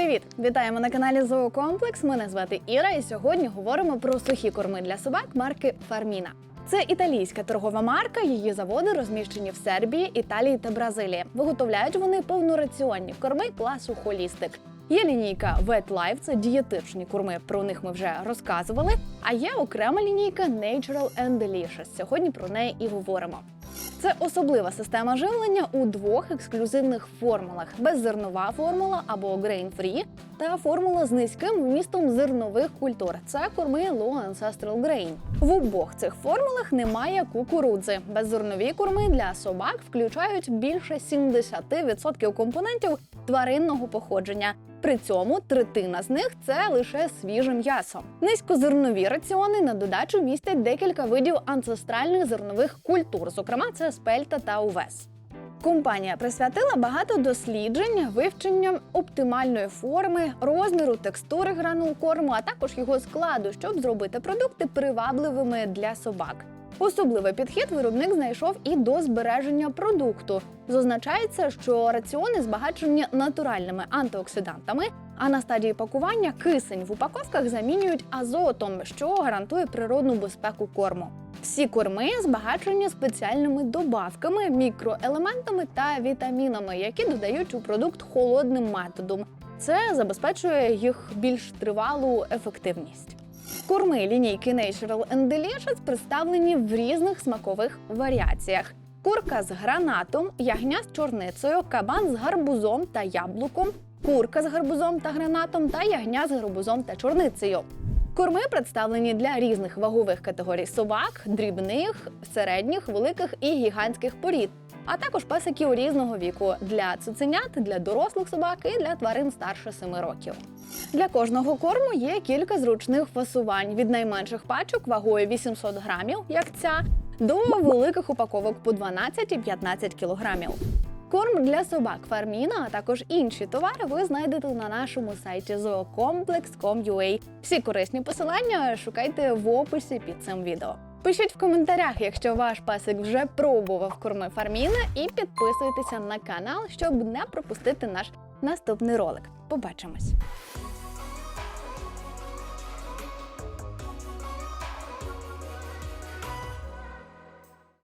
Привіт! Вітаємо на каналі Зоокомплекс. Мене звати Іра, і сьогодні говоримо про сухі корми для собак марки Фарміна. Це італійська торгова марка. Її заводи розміщені в Сербії, Італії та Бразилії. Виготовляють вони повнораціонні корми класу холістик. Є лінійка Vet Life, це дієтичні корми. Про них ми вже розказували. А є окрема лінійка Natural and Delicious. Сьогодні про неї і говоримо. Це особлива система живлення у двох ексклюзивних формулах: беззернова формула або grain free та формула з низьким вмістом зернових культур. Це корми Low Ancestral Grain. В обох цих формулах немає кукурудзи. Беззернові корми для собак включають більше 70% компонентів тваринного походження. При цьому третина з них це лише свіже м'ясо. Низькозернові раціони на додачу містять декілька видів анцестральних зернових культур, зокрема це спельта та увес. Компанія присвятила багато досліджень вивченням оптимальної форми, розміру, текстури гранул корму, а також його складу, щоб зробити продукти привабливими для собак. Особливий підхід виробник знайшов і до збереження продукту. Зазначається, що раціони збагачені натуральними антиоксидантами, а на стадії пакування кисень в упаковках замінюють азотом, що гарантує природну безпеку корму. Всі корми збагачені спеціальними добавками, мікроелементами та вітамінами, які додають у продукт холодним методом. Це забезпечує їх більш тривалу ефективність. Корми лінійки Natural and Delicious представлені в різних смакових варіаціях: курка з гранатом, ягня з чорницею, кабан з гарбузом та яблуком, курка з гарбузом та гранатом та ягня з гарбузом та чорницею. Корми представлені для різних вагових категорій собак, дрібних, середніх, великих і гігантських порід, а також песиків різного віку для цуценят, для дорослих собак і для тварин старше 7 років. Для кожного корму є кілька зручних фасувань від найменших пачок вагою 800 грамів, як ця, до великих упаковок по 12 і 15 кілограмів. Корм для собак Фарміна, а також інші товари ви знайдете на нашому сайті zoocomplex.com.ua. Всі корисні посилання шукайте в описі під цим відео. Пишіть в коментарях, якщо ваш песик вже пробував корми Фарміна, і підписуйтеся на канал, щоб не пропустити наш наступний ролик. Побачимось!